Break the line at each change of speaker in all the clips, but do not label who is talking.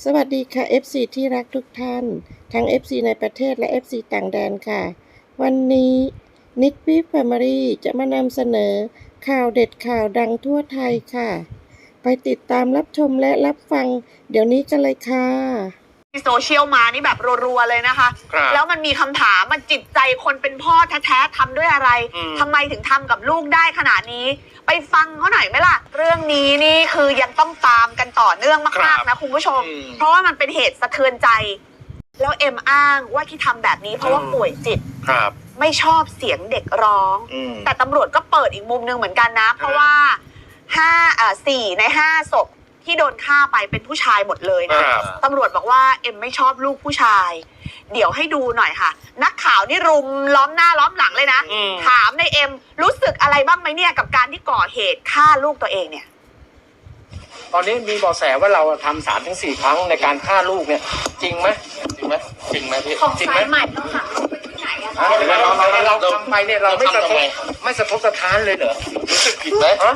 สวัสดีค่ะ FC ที่รักทุกท่าน ทั้ง FC ในประเทศและ FC ต่างแดนค่ะ วันนี้นิกปี้แฟมิลี่จะมานำเสนอข่าวเด็ดข่าวดังทั่วไทยค่ะ ไปติดตามรับชมและรับฟัง เดี๋ยวนี้กันเลยค่ะ
โซเชียลมานี่แบบรัวๆเลยนะคะ
ครับ
แล้วมันมีคำถามมันจิตใจคนเป็นพ่อแท้ๆทำด้วยอะไร
อืม
ทำไมถึงทำกับลูกได้ขนาดนี้ ไปฟังเขาหน่อยไหมล่ะ เรื่องนี้นี่คือยังต้องตามกันต่อเนื่องมากๆนะคุณผู้ชม
อืม
เพราะว่ามันเป็นเหตุสะเทือนใจ แล้วเอ็มอ้างว่าที่ทำแบบนี้เพราะว่า
อืม
ป่วยจิต
ครับ
ไม่ชอบเสียงเด็กร้อง
อืม
แต่ตำรวจก็เปิดอีกมุมหนึงเหมือนกันนะ เพราะว่าห้าอ่าสี่ในห้าศพ ที่โดนฆ่าไปเป็นผู้ชายหมดเลยนะ
ครับ
ตำรวจบอกว่าเอ็มไม่ชอบลูกผู้ชาย เดี๋ยวให้ดูหน่อยค่ะ นักข่าวนี่รุมล้อมหน้าล้อมหลังเลยนะ
อืม
ถามในเอ็มรู้สึกอะไรบ้างไหมเนี่ยกับการที่ก่อเหตุฆ่าลูกตัวเองเนี่ย
ตอนนี้มีเบาะแสว่าเราทำสามถึงสี่ครั้งในการฆ่าลูกเนี่ย จริงไหมจริงไหมจริงไหมพี่
ของ
จริงไหม
สายใหม่ต้องหักไปที่ไหนอะ
ฮะเราเราเราทำไปเนี่ยเราไม่สะท
ทำทำ
บ
ไม
ไม่สะทบสะท้านเลยเหรอ
รู้สึกผิดไหม
ฮะ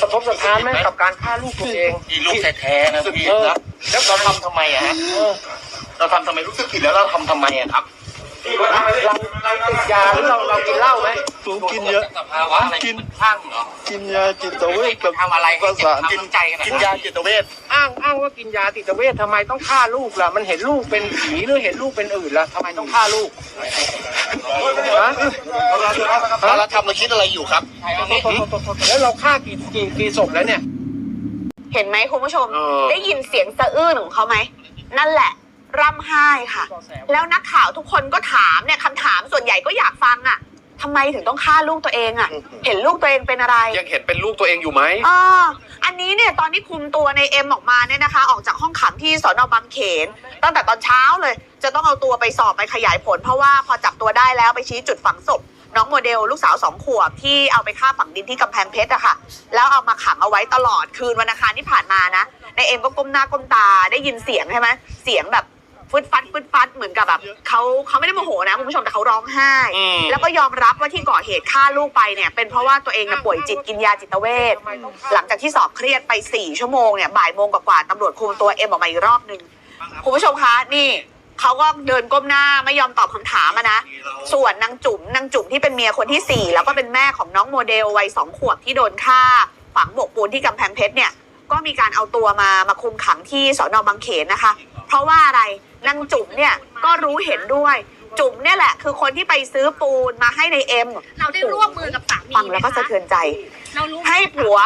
สะทบสะท้านไหมกับการฆ่าลูกตัวเอง
มีลูกแท้ๆนะพี่
เออ
นะแล้วเราทำทำไมอะฮะ
เออ
เราทำทำไมรู้สึกผิดแล้วเราทำทำไมอะครับ
เราเราติดยาหรือเราเรากินเหล้าไหม
ผมกินเยอะ
สภาวะอะไร
กิน
มันข้างเหรอ
กินยาจิตเวชกับ
ทำอะไรให้
ประ
เจ็บ
สาท
ทำน้ำใจขนาด
กิน
นั้น
ยาจิตเวช
อ้างอ้างว่ากินยาติดเวชทำไมต้องฆ่าลูกล่ะ มันเห็นลูกเป็นผีหรือเห็นลูกเป็นอื่นล่ะทำไมต้องฆ่าลูกฮะ
แล้วเราทำเราคิดอะไรอยู่ครับ
แล้วเราฆ่ากี่กี่กี่ศพแล้วเนี่ย
เห็นไหมคุณผู้ชม
เออ
ได้ยินเสียงสะอื้นของเขาไหม นั่นแหละ ร่ำไห้ค่ะ แล้วนักข่าวทุกคนก็ถามเนี่ยคำถามส่วนใหญ่ก็อยากฟังอะทำไมถึงต้องฆ่าลูกตัวเองอะ เห็นลูกตัวเองเป็นอะไร
ยังเห็นเป็นลูกตัวเองอยู่ไหม
อ่าอันนี้เนี่ยตอนที่คุมตัวในเอ็มออกมาเนี่ยนะคะ ออกจากห้องขังที่สอนอบางเขน ตั้งแต่ตอนเช้าเลย จะต้องเอาตัวไปสอบไปขยายผล เพราะว่าพอจับตัวได้แล้วไปชี้จุดฝังศพน้องโมเดลลูกสาวสองขวบที่เอาไปฆ่าฝังดินที่กำแพงเพชรอะค่ะ แล้วเอามาขังเอาไว้ตลอดคืนวันอังคารที่ผ่านมานะในเอ็มก็ก้มหน้าก้มตาได้ยินเสียงใช่ไหมเสียงแบบ ฟึดฟัดฟึดฟัดเหมือนกับแบบเขาเขาไม่ได้โมโหนะคุณผู้ชมแต่เขาร้องไห้
อืม
แล้วก็ยอมรับว่าที่ก่อเหตุฆ่าลูกไปเนี่ยเป็นเพราะว่าตัวเองน่ะป่วยจิตกินยาจิตเวชหลังจากที่สอบเครียดไปสี่ชั่วโมงเนี่ยบ่ายโมงกว่าๆตำรวจคุมตัวเอ็มออกมาอีกรอบหนึ่งคุณผู้ชมคะนี่เขาก็เดินก้มหน้าไม่ยอมตอบคำถามอะนะ ส่วนนางจุ๋มนางจุ๋มที่เป็นเมียคนที่สี่แล้วก็เป็นแม่ของน้องโมเดลวัยสองขวบที่โดนฆ่า ฝังโบกปูนที่กำแพงเพชรเนี่ย ก็มีการเอาตัวมามาคุมขังที่สอนอบางเขนนะคะ เพราะว่าอะไร นางจุ๋มเนี่ยก็รู้เห็นด้วย จุ๋มเนี่ยแหละ คือคนที่ไปซื้อปูนมาให้ในเอ็ม
เราได้ร่วมมือกับสามี
ฟังแล้วก็สะเทือนใจ
เรารู้
ให้ผัว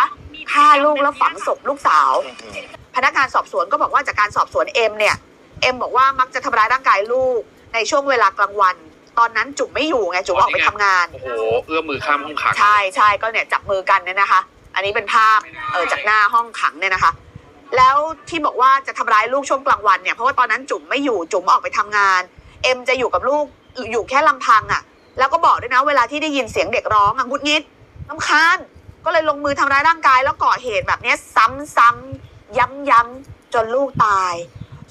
ฆ่าลูกแล้วฝังศพลูกสาว พนักงานสอบสวนก็บอกว่าจากการสอบสวนเอ็มเนี่ย เอ็มบอกว่ามักจะทำร้ายร่างกายลูกในช่วงเวลากลางวัน ตอนนั้นจุ๋มไม่อยู่ไงจุ๋มออกไปทำงาน
โอ้โหเอื้อมมือข้ามห้องขัง
ใช่ใช่ก็เนี่ยจับมือกันเนี่ยนะคะ อันนี้เป็นภาพเออจากหน้าห้องขังเนี่ยนะคะ แล้วที่บอกว่าจะทำร้ายลูกช่วงกลางวันเนี่ยเพราะว่าตอนนั้นจุ๋มไม่อยู่จุ๋มออกไปทำงาน เอ็มจะอยู่กับลูกอยู่แค่ลำพังอะ่ะ แล้วก็บอกด้วยนะ เวลาที่ได้ยินเสียงเด็กร้องอะงุดงิดลำคาญก็เลยลงมือทำร้ายร่างกายแล้วก่อเหตุแบบเนี้ยซ้ำๆย้ำๆจนลูกตาย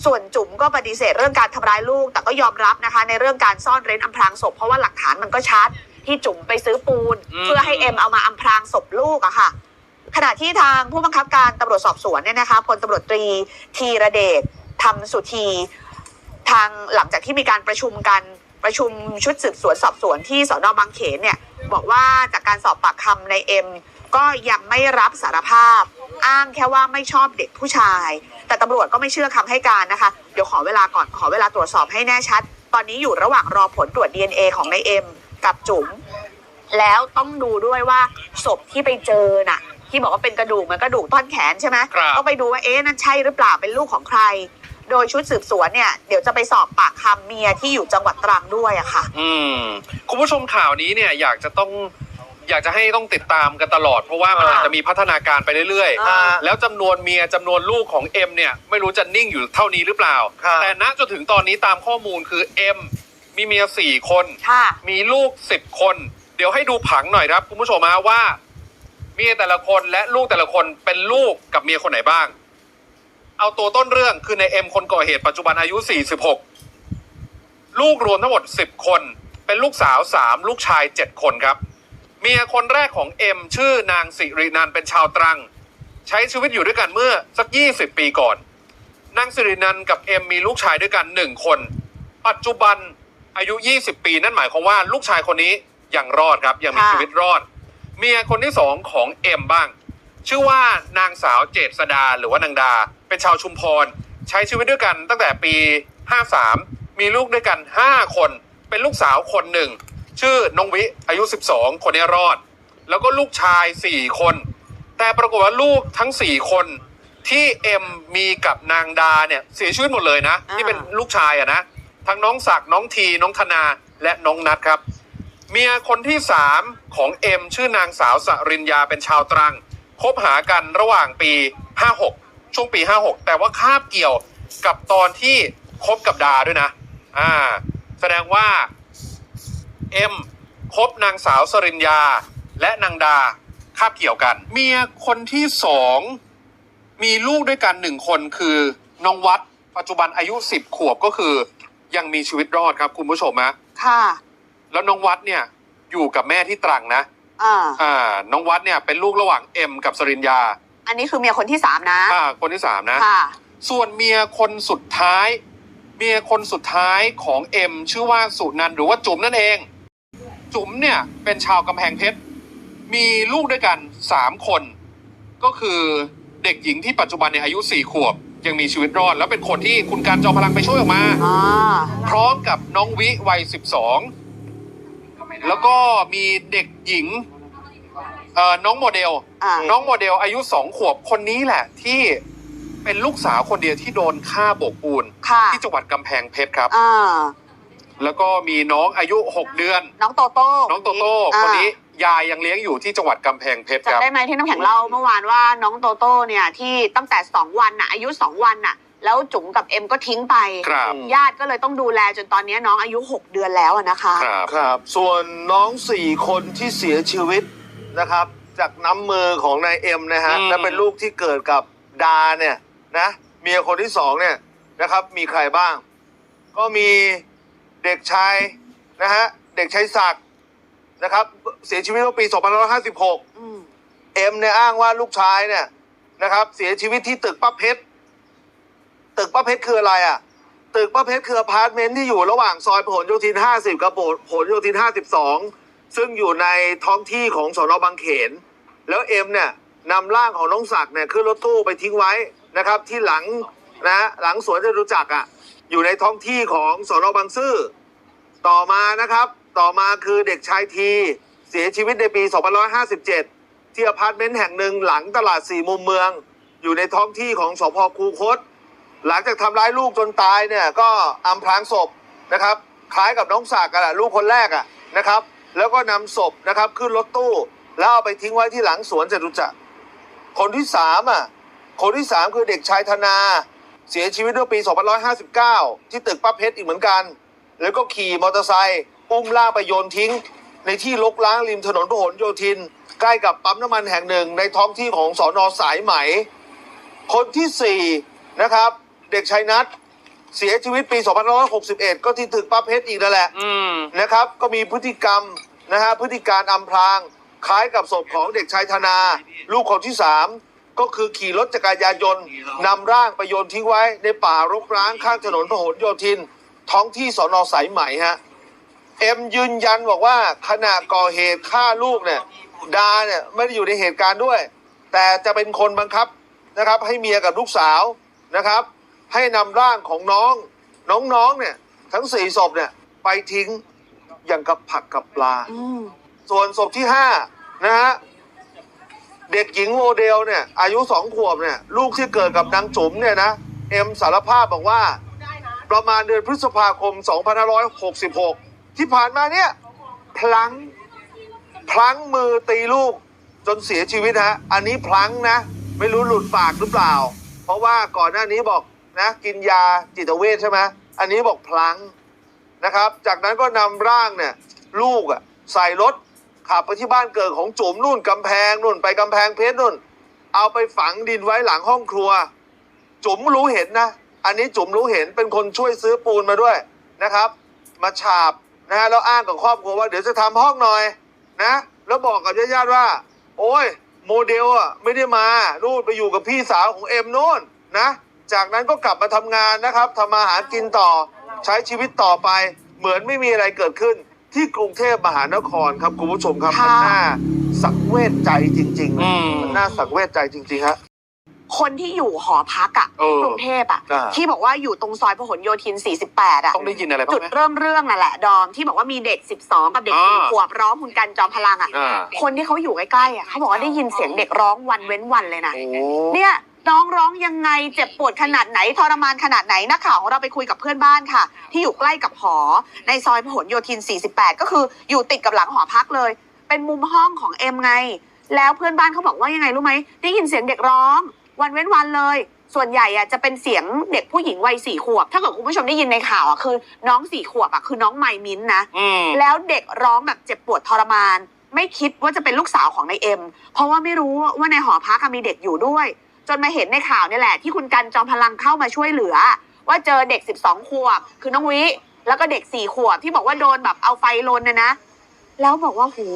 ส่วนจุ๋มก็ปฏิเสธเรื่องการทำร้ายลูก แต่ก็ยอมรับนะคะ ในเรื่องการซ่อนเร้นอำพรางศพเพราะว่าหลักฐานมันก็ชัดที่จุ๋มไปซื้อปูน
อืม
เพื่อให้เอ็มเอามาอำพรางศพลูกอะค่ะ ขณะที่ทางผู้บังคับการตำรวจสอบสวนเนี่ยนะคะพลตำรวจตรีธีระเดชธรรมสุธีทางหลังจากที่มีการประชุมกันประชุมชุดสืบสวนสอบสวนที่สอนอบางเขนเนี่ยบอกว่าจากการสอบปากคำในเอ็มก็ยังไม่รับสารภาพ อ้างแค่ว่าไม่ชอบเด็กผู้ชาย แต่ตำรวจก็ไม่เชื่อคำให้การนะคะ เดี๋ยวขอเวลาก่อนขอเวลาตรวจสอบให้แน่ชัด ตอนนี้อยู่ระหว่างรอผลตรวจ DNA ของในเอ็มกับจุ๋มแล้วต้องดูด้วยว่าศพที่ไปเจอน่ะ ที่บอกว่าเป็นกระดูกเหมือนกระดูกท่อนแขนใช่ไหม
ครับ
ต้องไปดูว่าเอ๊ะนั่นใช่หรือเปล่าเป็นลูกของใคร โดยชุดสืบสวนเนี่ยเดี๋ยวจะไปสอบปากคำเมียที่อยู่จังหวัดตรังด้วยอะค่ะ
อืมคุณผู้ชมข่าวนี้เนี่ยอยากจะต้องอยากจะให้ต้องติดตามกันตลอด เพราะว่ามัน
อ่า
อาจจะมีพัฒนาการไปเรื่อย
อ่า
ๆแล้วจำนวนเมียจำนวนลูกของเอ็มเนี่ยไม่รู้จะนิ่งอยู่เท่านี้หรือเปล่า
ครับ
แต่ณจนถึงตอนนี้ตามข้อมูลคือเอ็มมีเมียสี่คน
ค่ะ
มีลูกสิบคน เดี๋ยวให้ดูผังหน่อยครับคุณผู้ชมฮะว่า เมียแต่ละคนและลูกแต่ละคนเป็นลูกกับเมียคนไหนบ้าง เอาตัวต้นเรื่องคือในเอ็มคนก่อเหตุปัจจุบันอายุ 46 ลูกรวมทั้งหมด 10 คน เป็นลูกสาว 3 ลูกชาย 7 คนครับ เมียคนแรกของเอ็มชื่อนางสิรินันเป็นชาวตรัง ใช้ชีวิตอยู่ด้วยกันเมื่อสัก 20 ปีก่อน นางสิรินันกับเอ็มมีลูกชายด้วยกันหนึ่งคน ปัจจุบันอายุ 20 ปีนั่นหมายความว่าลูกชายคนนี้ยังรอดครับยังมีชีวิตรอด เมียคนที่สองของเอ็มบ้าง ชื่อว่านางสาวเจษดาหรือว่านางดา เป็นชาวชุมพร ใช้ชีวิตด้วยกันตั้งแต่ปี 53 มีลูกด้วยกัน 5 คน เป็นลูกสาวคนหนึ่ง ชื่อน้องวิอายุ 12 คนนี้รอด แล้วก็ลูกชาย 4 คน แต่ปรากฏว่าลูกทั้ง 4 คนที่เอ็มมีกับนางดาเนี่ยเสียชีวิตหมดเลยนะ ที่เป็นลูกชายอะนะทั้งน้องศักดิ์น้องทีน้องธนาและน้องนัทครับ เมียคนที่สามของเอ็มชื่อนางสาวสริญญาเป็นชาวตรัง คบหากันระหว่างปี 56 ช่วงปี 56 แต่ว่าคาบเกี่ยวกับตอนที่คบกับดาด้วยนะ อ่า แสดงว่าเอ็มคบนางสาวสริญญาและนางดาคาบเกี่ยวกัน เมียคนที่สองมีลูกด้วยกันหนึ่งคนคือน้องวัด ปัจจุบันอายุ 10 ขวบก็คือ ยังมีชีวิตรอดครับคุณผู้ชมนะ
ค่ะ
แล้วน้องวัดเนี่ยอยู่กับแม่ที่ตรังนะ
อ่า
อ่า น้องวัดเนี่ยเป็นลูกระหว่างเอ็มกับสริญญา
อันนี้คือเมียคนที่สามนะ
อ่า คนที่สามนะ
ค่ะ
ส่วนเมียคนสุดท้าย เมียคนสุดท้ายของเอ็มชื่อว่าสุนันท์หรือว่าจุ๋มนั่นเอง จุ๋มเนี่ยเป็นชาวกำแพงเพชร มีลูกด้วยกันสามคน ก็คือเด็กหญิงที่ปัจจุบันเนี่ยอายุสี่ขวบ ยังมีชีวิตรอด แล้วเป็นคนที่คุณการจอมพลังไปช่วยออกมา
อ่า
พร้อมกับน้องวิวัยสิบสอง แล้วก็มีเด็กหญิงเอ่อน้องโมเดล
อ่า
น้องโมเดลอายุสองขวบคนนี้แหละ ที่เป็นลูกสาวคนเดียวที่โดนฆ่าโบกปูน
ค่ะ
ที่จังหวัดกำแพงเพชรครับ
อ่า
แล้วก็มีน้องอายุหกเดือน
น้องโตโต้
น้องโตโต้
อ่า
คนนี้ยายยังเลี้ยงอยู่ที่จังหวัดกำแพงเพชรครับ
จำได้ไหมที่น้ำแข็งเล่าเมื่อวานว่าน้องโตโต้เนี่ยที่ตั้งแต่สองวันน่ะอายุสองวันน่ะ แล้วจุ๋มกับเอ็มก็ทิ้งไป
ครับ
ญาติก็เลยต้องดูแลจนตอนนี้น้องอายุหกเดือนแล้วอะนะคะ
ครับ
ครับ ส่วนน้องสี่คนที่เสียชีวิตนะครับ จากน้ำมือของนายเอ็มนะฮะ
อืม
และเป็นลูกที่เกิดกับดาเนี่ยนะเมียคนที่สองเนี่ยนะครับ มีใครบ้าง ก็มีเด็กชายนะฮะเด็กชายศักดิ์นะครับ เสียชีวิตเมื่อปี2556
อืม
เอ็มเนี่ยอ้างว่าลูกชายเนี่ยนะครับ เสียชีวิตที่ตึกป้าเพชร ตึกป้าเพชรคืออะไรอะ ตึกป้าเพชรคืออพาร์ตเมนต์ที่อยู่ระหว่างซอยพหลโยธิน 50 กับพหลโยธิน 52 ซึ่งอยู่ในท้องที่ของสนบางเขน แล้วเอ็มเนี่ยนำร่างของน้องศักดิ์เนี่ยขึ้นรถตู้ไปทิ้งไว้นะครับ ที่หลังนะฮะหลังสวนจตุจักรอะอยู่ในท้องที่ของสนบางซื่อต่อมานะครับ ต่อมาคือเด็กชายทีเสียชีวิตในปี 2557 ที่อพาร์ตเมนต์แห่งหนึ่งหลังตลาดสี่มุมเมือง อยู่ในท้องที่ของสพคูคต หลังจากทำร้ายลูกจนตายเนี่ยก็อำพรางศพนะครับคล้ายกับน้องสากกันแหละลูกคนแรกอะนะครับ แล้วก็นำศพนะครับขึ้นรถตู้ แล้วเอาไปทิ้งไว้ที่หลังสวนจตุจักรคนที่สามอะคนที่สามคือเด็กชายธนาเสียชีวิตเมื่อปี 2559 ที่ตึกป้าเพชรอีกเหมือนกัน แล้วก็ขี่มอเตอร์ไซค์อุ้มล่างไปโยนทิ้ง ในที่ลกล้างริมถนนพหลโยธิน ใกล้กับปั๊มน้ำมันแห่งหนึ่งในท้องที่ของสอนอสายไหม คนที่สี่นะครับ เด็กชายนัทเสียชีวิตปี 2561 ก็ที่ตึกป้าเพชรอีกนั่นแหละ
อืม
นะครับ ก็มีพฤติกรรมนะฮะพฤติการอำพราง คล้ายกับศพของเด็กชายธนา ลูกคนที่สามก็คือขี่รถจักรยานยนต์นำร่างไปโยนทิ้งไว้ในป่ารกร้างข้างถนนพหลโยธิน ท้องที่สอนอสายไหมฮะ เอ็มยืนยันบอกว่าขณะก่อเหตุฆ่าลูกเนี่ยดาเนี่ยไม่ได้อยู่ในเหตุการณ์ด้วย แต่จะเป็นคนบังคับนะครับ ให้เมียกับลูกสาวนะครับ ให้นำร่างของน้อง น้องๆเนี่ย ทั้งสี่ศพเนี่ย ไปทิ้งอย่างกับผักกับปลา
อืม
ส่วนศพที่ห้านะฮะ เด็กหญิงโมเดลเนี่ย อายุสองขวบเนี่ย ลูกที่เกิดกับนางจุ๋มเนี่ยนะ เอ็มสารภาพบอกว่า ประมาณเดือนพฤษภาคม 2566 ที่ผ่านมาเนี่ย พลัง้ง พลั้งมือตีลูกจนเสียชีวิตฮะ อันนี้พลั้งนะ ไม่รู้หลุดปากหรือเปล่า เพราะว่าก่อนหน้านี้บอก นะกินยาจิตเวชใช่ไหมอันนี้บอกพลังนะครับ จากนั้นก็นำร่างเนี่ยลูกอะใส่รถขับไปที่บ้านเกิดของจุ๋มนู่นกำแพงนู่นไปกำแพงเพชรนู่น เอาไปฝังดินไว้หลังห้องครัว จุ๋มรู้เห็นนะ อันนี้จุ๋มรู้เห็นเป็นคนช่วยซื้อปูนมาด้วยนะครับ มาฉาบนะฮะแล้วอ้างกับครอบครัวว่าเดี๋ยวจะทำห้องหน่อยนะ แล้วบอกกับญาติๆว่า โอ้ยโมเดลอะไม่ได้มานู่นไปอยู่กับพี่สาวของเอ็มนู่นนะ จากนั้นก็กลับมาทำงานนะครับทำมาหากินต่อใช้ชีวิตต่อไป เหมือนไม่มีอะไรเกิดขึ้น ที่กรุงเทพมหานครครับคุณผู้ชมครับ
ค่ะ
มันน่าสังเวชใจจริงๆ
อื
นะ
ม
มันน่าสังเวชใจจริงๆฮะ
คนที่อยู่หอพักอะ
เออ
กรุงเทพอะ
อ่า
ที่บอกว่าอยู่ตรงซอยพหลโยธิน 48อะ
ต้องได้ยินอะไรบ้า
จุ
ง
ด
ไหม
เริ่มเรื่องนั่นแหละดอมที่บอกว่ามีเด็ก 12 กับเด็ก
อ่า
สี่ขวบร้องคุณกันจอมพลังอะ
อ่า
คนที่เขาอยู่ใกล้ๆอะเขาบอกว่าได้ยินเสียงเด็กร้องวันเว้นวันเลยนะ
โอ้
เนี่ย น้องร้องยังไงเจ็บปวดขนาดไหนทรมานขนาดไหนนักข่าวของเราไปคุยกับเพื่อนบ้านค่ะ ที่อยู่ใกล้กับหอ ในซอยพหลโยธิน 48 ก็คืออยู่ติดกับหลังหอพักเลย เป็นมุมห้องของเอ็มไง แล้วเพื่อนบ้านเขาบอกว่ายังไงรู้ไหมได้ยินเสียงเด็กร้อง วันเว้นวันเลย ส่วนใหญ่อะจะเป็นเสียงเด็กผู้หญิงวัยสี่ขวบ ถ้าเกิดคุณผู้ชมได้ยินในข่าวอะคือ น้องสี่ขวบอะคือน้องไมมิ้นท์นะ
อืม
แล้วเด็กร้องแบบเจ็บปวดทรมาน ไม่คิดว่าจะเป็นลูกสาวของนายเอ็ม เพราะว่าไม่รู้ว่าในหอพักอะมีเด็กอยู่ด้วย จนมาเห็นในข่าวนี่แหละ ที่คุณกันจอมพลังเข้ามาช่วยเหลือ ว่าเจอเด็ก 12 ขวบ คือน้องวิแล้วก็เด็ก4ขวบที่บอกว่าโดนแบบเอาไฟลนนะนะ แล้วบอกว่าหู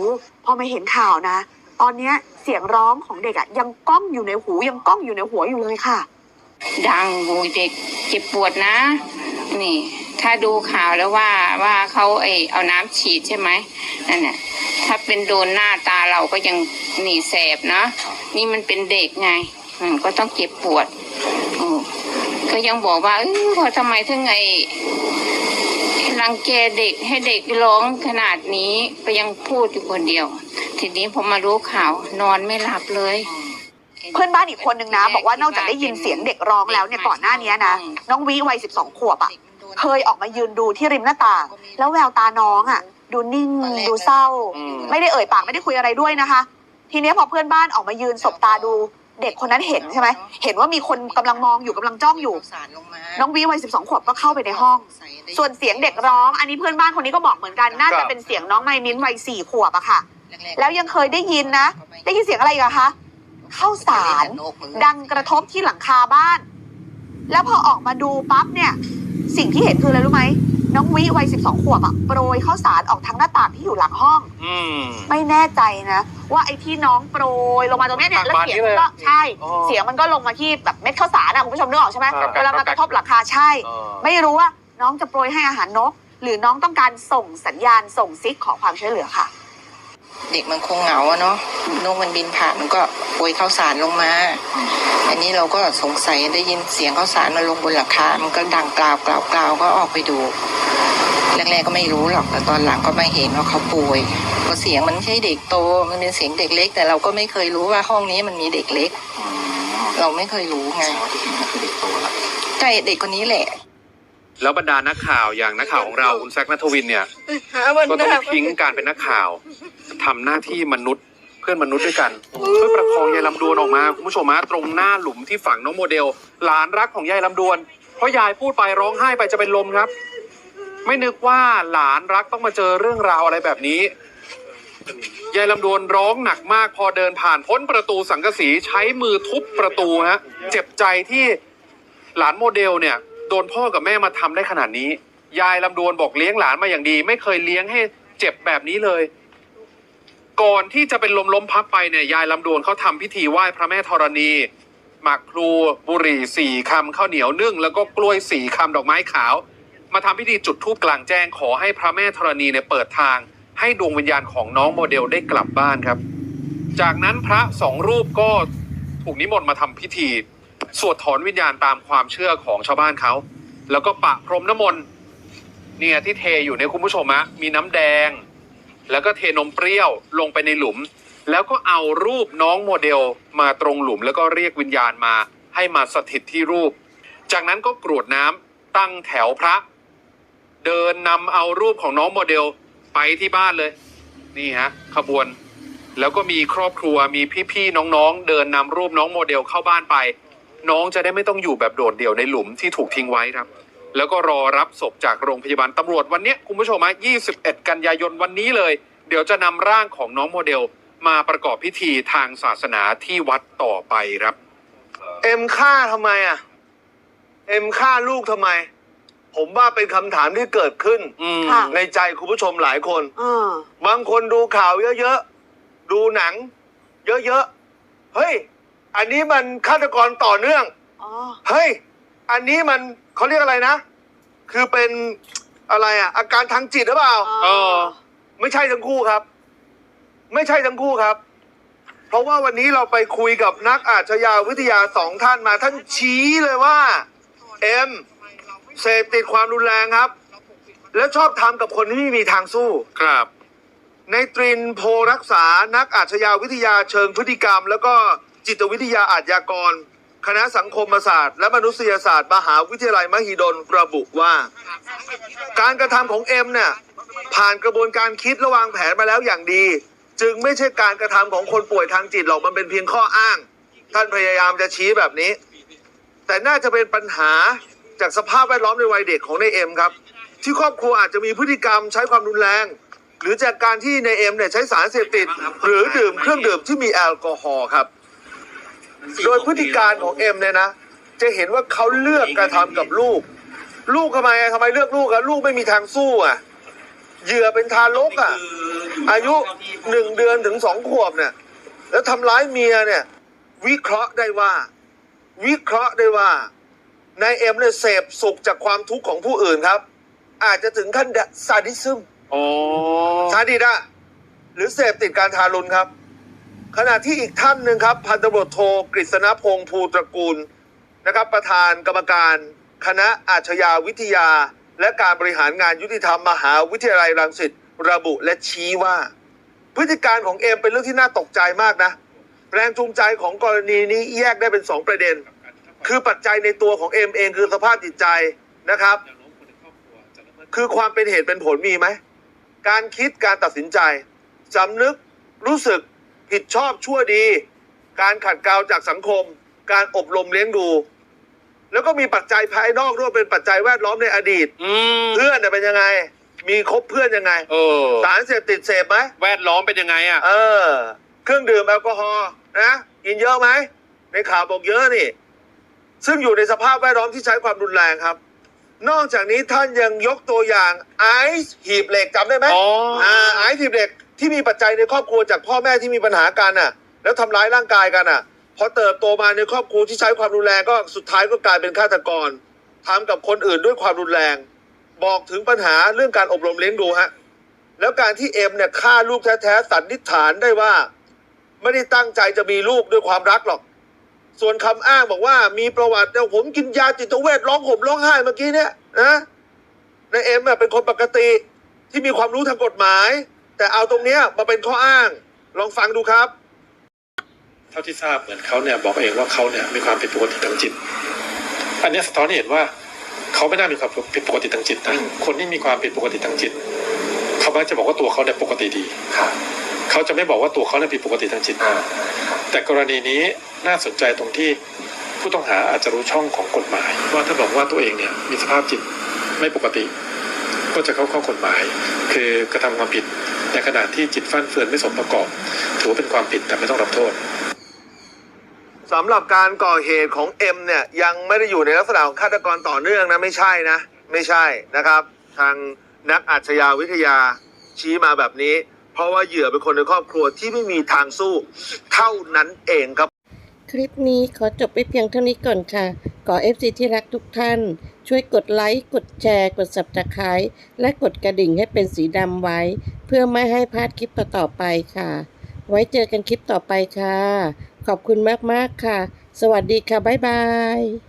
พอมาเห็นข่าวนะ ตอนเนี้ยเสียงร้องของเด็กอะยังก้องอยู่ในหูยังก้องอยู่ในหัวอยู่เลยค่ะ
ดังโหยเด็กเจ็บปวดนะ นี่ ถ้าดูข่าวแล้วว่าว่าเขาไอเอาน้ำฉีดใช่ไหมนั่นน่ะถ้าเป็นโดนหน้าตาเราก็ยังหนีแสบเนาะนี่มันเป็นเด็กไง ก็ต้องเจ็บปวดอืมก็ยังบอกว่าเออพอทำไมถึงไอรังแกเด็กให้เด็กร้องขนาดนี้ก็ยังพูดอยู่คนเดียว ทีนี้ผมมารู้ข่าวนอนไม่หลับเลย
เพื่อนบ้านอีกคนนึงนะ บอกว่านอกจากได้ยินเสียงเด็กร้องแล้วเนี่ยก่อนหน้านี้นะน้องวิวัย12ขวบอะเคยออกมายืนดูที่ริมหน้าต่าง แล้วแววตาน้องอะดูนิ่งดูเศร้า
อืม
ไม่ได้เอ่ยปากไม่ได้คุยอะไรด้วยนะคะ ทีนี้พอเพื่อนบ้านออกมายืนสบตาดู เด็กคนนั้นเห็นใช่ไหมเห็นว่ามีคนกำลังมองอยู่กำลังจ้องอยู่ น้องวิวัย12ขวบก็เข้าไปในห้อง ส่วนเสียงเด็กร้อง อันนี้เพื่อนบ้านคนนี้ก็บอกเหมือนกัน น่า
ครั
จะ
บ
เป็นเสียงน้องไมมิ้นวัยสี่ขวบอะค่ะ แล้วยังเคยได้ยินนะ ได้ยินเสียงอะไรอีกอะคะข้าวสารดังกระทบที่หลังคาบ้าน แล้วพอออกมาดูปั๊บเนี่ย สิ่งที่เห็นคืออะไรรู้ไหม น้องวิวัย12ขวบอะโปรยข้าวสารออกทางหน้าต่างที่อยู่หลังห้อง
อืม
ไม่แน่ใจนะ ว่าไอ้ที่น้องโปรยลงมาตรงเนี้ยเนี่ยแล้ว
ปากบาน
เสียง
นี่
มัน
เลย
ก็ใช่
อ๋อ
เสียงมันก็ลงมาที่แบบเม็ดข้าวสารอะคุณผู้ชมนึกออกใช่ไหม
ครับ
เวลามากระทบหลังคาใช่
เออ
ไม่รู้ว่าน้องจะโปรยให้อาหารนก หรือน้องต้องการส่งสัญญาณส่งซิกขอความช่วยเหลือค่ะ
เด็กมันคงเหงาอะเนาะนกมันบินผ่านมันก็โปรยข้าวสารลงมา อันนี้เราก็สงสัยได้ยินเสียงข้าวสารมันลงบนหลังคา มันก็ดังกล่าวกล่าวกล่าวก็ออกไปดูแรกๆก็ไม่รู้หรอกแต่ตอนหลังก็มาเห็นว่าเขาป่วยเพราะเสียงมันไม่ใช่เด็กโต มันเป็นเสียงเด็กเล็ก แต่เราก็ไม่เคยรู้ว่าห้องนี้มันมีเด็กเล็ก เราไม่เคยรู้ไงใช่เด็กคนนี้แหละ
แล้วบรรดานักข่าวอย่างนักข่าวของเราคุณแซคนัทวินเนี่ยก็ต้องทิ้งการเป็นนักข่าวทำหน้าที่มนุษย์เพื่อนมนุษย์ด้วยกันช่วยประคองยายลำดวนออกมาคุณผู้ชมฮะตรงหน้าหลุมที่ฝังน้องโมเดล หลานรักของยายลำดวน เพราะยายพูดไปร้องไห้ไปจะเป็นลมครับ ไม่นึกว่าหลานรักต้องมาเจอเรื่องราวอะไรแบบนี้ ยายลำดวนร้องหนักมากพอเดินผ่านพ้นประตูสังกะสีใช้มือทุบประตูฮะเจ็บใจที่หลานโมเดลเนี่ย โดนพ่อกับแม่มาทำได้ขนาดนี้ ยายลำดวนบอกเลี้ยงหลานมาอย่างดี ไม่เคยเลี้ยงให้เจ็บแบบนี้เลย ก่อนที่จะเป็นลมล้มพับไปเนี่ยยายลำดวนเขาทำพิธีไหว้พระแม่ธรณีหมากพลูบุหรี่สี่คำข้าวเหนียวนึ่ง แล้วก็กล้วยสี่คำดอกไม้ขาว มาทำพิธีจุดธูปกลางแจ้งขอให้พระแม่ธรณีเนี่ยเปิดทาง ให้ดวงวิญญาณของน้องโมเดลได้กลับบ้านครับ จากนั้นพระสองรูปก็ถูกนิมนต์มาทำพิธี สวดถอนวิญญาณตามความเชื่อของชาวบ้านเขา แล้วก็ปะพรมน้ำมนต์เนี่ยที่เทอยู่เนี่ยคุณผู้ชมอะมีน้ำแดง แล้วก็เทนมเปรี้ยวลงไปในหลุม แล้วก็เอารูปน้องโมเดลมาตรงหลุม แล้วก็เรียกวิญญาณมาให้มาสถิตที่รูป จากนั้นก็กรวดน้ำตั้งแถวพระ เดินนำเอารูปของน้องโมเดลไปที่บ้านเลย นี่ฮะขบวนแล้วก็มีครอบครัวมีพี่ๆน้องๆ เดินนำรูปน้องโมเดลเข้าบ้านไป น้องจะได้ไม่ต้องอยู่แบบโดดเดี่ยวในหลุมที่ถูกทิ้งไว้ครับ แล้วก็รอรับศพจากโรงพยาบาลตำรวจวันเนี้ยคุณผู้ชมฮะ21 กันยายนวันนี้เลย เดี๋ยวจะนำร่างของน้องโมเดลมาประกอบพิธีทางศาสนาที่วัดต่อไปครับ
เอ็มฆ่าทำไมอะ เอ็มฆ่าลูกทำไม ผมว่าเป็นคำถามที่เกิดขึ้น
อืม
ค่ะ
ในใจคุณผู้ชมหลายคน
เออ
บางคนดูข่าวเยอะๆ ดูหนัง เยอะๆ เฮ้ย อันนี้มันฆาตกรต่อเนื่อง
อ๋อ
เฮ้ย อันนี้มันเขาเรียกอะไรนะ คือเป็นอะไรอะอาการทางจิตหรือเปล่า
เออ
ไม่ใช่ทั้งคู่ครับ ไม่ใช่ทั้งคู่ครับ เพราะว่าวันนี้เราไปคุยกับนักอาชญาวิทยาสองท่านมาท่านชี้เลยว่า เอ็มเสพติดความรุนแรงครับ แล้วชอบทำกับคนที่ไม่มีทางสู้
ครับ
ในตรินโพรักษานักอาชญาวิทยาเชิงพฤติกรรม แล้วก็ จิตวิทยาอาชญากร คณะสังคมศาสตร์ และมนุษยศาสตร์ มหาวิทยาลัยมหิดลระบุว่า การกระทำของเอ็มเนี่ยผ่านกระบวนการคิดและวางแผนมาแล้วอย่างดี จึงไม่ใช่การกระทำของคนป่วยทางจิตหรอกมันเป็นเพียงข้ออ้าง ท่านพยายามจะชี้แบบนี้ แต่น่าจะเป็นปัญหาจากสภาพแวดล้อมในวัยเด็กของในเอ็มครับ ที่ครอบครัวอาจจะมีพฤติกรรมใช้ความรุนแรง หรือจากการที่ในเอ็มเนี่ยใช้สารเสพติด หรือดื่มเครื่องดื่มที่มีแอลกอฮอล์ครับ โดยพฤติการของเอ็มเนี่ยนะ จะเห็นว่าเขาเลือกกระทำกับลูก ลูกทำไมอะทำไมเลือกลูกอะลูกไม่มีทางสู้อะเหยื่อเป็นทารกอะอายุหนึ่งเดือนถึงสองขวบเนี่ย แล้วทำร้ายเมียเนี่ย วิเคราะห์ได้ว่า วิเคราะห์ได้ว่านายเอ็มเนี่ยเสพสุขจากความทุกข์ของผู้อื่นครับ อาจจะถึงขั้นซาดิซึม
โอ้
ซาดิสอะหรือเสพติดการทารุณครับ ขณะที่อีกท่านหนึ่งครับ พันตำรวจโทกฤษณพงษ์ภูตระกูลนะครับ ประธานกรรมการคณะอาชญาวิทยา และการบริหารงานยุติธรรมมหาวิทยาลัยรังสิตระบุและชี้ว่า พฤติการของเอ็มเป็นเรื่องที่น่าตกใจมากนะ แรงจูงใจของกรณีนี้แยกได้เป็นสองประเด็น คือปัจจัยในตัวของเอ็มเองคือสภาพจิตใจนะครับ คือความเป็นเหตุเป็นผลมีไหม การคิดการตัดสินใจสำนึกรู้สึก ผิดชอบชั่วดี การขัดเกลาจากสังคม การอบรมเลี้ยงดู แล้วก็มีปัจจัยภายนอกด้วยเป็นปัจจัยแวดล้อมในอดีต
อืม
เพื่อนเนี่ยเป็นยังไง มีคบเพื่อนยังไง
เออ
สารเสพติดเสพไหม
แวดล้อมเป็นยังไงอะ
เออ เครื่องดื่มแอลกอฮอล์นะกินเยอะไหมในข่าวบอกเยอะนี่ ซึ่งอยู่ในสภาพแวดล้อมที่ใช้ความรุนแรงครับ นอกจากนี้ท่านยังยกตัวอย่างไอซ์หีบเหล็กจำได้ไหม
อ๋ออ่
ไอซ์หีบเหล็กที่มีปัจจัยในครอบครัวจากพ่อแม่ที่มีปัญหากันน่ะ แล้วทำร้ายร่างกายกันน่ะ พอเติบโตมาในครอบครัวที่ใช้ความรุนแรงก็สุดท้ายก็กลายเป็นฆาตกรทำกับคนอื่นด้วยความรุนแรง บอกถึงปัญหาเรื่องการอบรมเลี้ยงดูฮะแล้วการที่เอ็มเนี่ยฆ่าลูกแท้ๆสันนิษฐานได้ว่า ไม่ได้ตั้งใจจะมีลูกด้วยความรักหรอก ส่วนคำอ้างบอกว่า มีประวัติเดี๋ยวผมกินยาจิตเวชร้องห่มร้องไห้เมื่อกี้เนี่ยนะนายเอ็มอะเป็นคนปกติที่มีความรู้ทางกฎหมาย แต่เอาตรงเนี้ยมาเป็นข้ออ้าง ลองฟังดูครับ
เท่าที่ทราบเหมือนเขาเนี่ยบอกเองว่าเขาเนี่ยมีความผิดปกติทางจิต อันเนี้ยสะท้อนให้เห็นว่าเขาไม่น่ามีความผิดปกติทางจิตนะคนที่มีความผิดปกติทางจิตเขามักจะบอกว่าตัวเขาเนี่ยปกติดี เขาจะไม่บอกว่าตัวเขาเนี่ยผิดปกติทางจิต แต่กรณีนี้น่าสนใจตรงที่ผู้ต้องหาอาจจะรู้ช่องของกฎหมาย ว่าถ้าบอกว่าตัวเองเนี่ยมีสภาพจิตไม่ปกติ ก็จะเข้าข้อกฎหมาย คือกระทำความผิดในขณะที่จิตฟั่นเฟือนไม่สมประกอบ ถือว่าเป็นความผิดแต่ไม่ต้องรับโทษ
สำหรับการก่อเหตุของเอ็มเนี่ยยังไม่ได้อยู่ในลักษณะของฆาตกรต่อเนื่องนะไม่ใช่นะ ไม่ใช่นะครับ ทางนักอาชญาวิทยาชี้มาแบบนี้เพ ราะว่าเหยื่อเป็นคนในครอบครัวที่ไม่มีทางสู้เท่านั้นเองครับ
คลิปนี้ขอจบไปเพียงเท่านี้ก่อนค่ะก่อ FC ที่รักทุกท่าน ช่วยกดไลค์ กดแชร์ กด Subscribe และกดกระดิ่งให้เป็นสีดำไว้ เพื่อไม่ให้พลาดคลิปต่อๆไปค่ะ ไว้เจอกันคลิปต่อไปค่ะ ขอบคุณมากๆค่ะ สวัสดีค่ะ บ๊ายบาย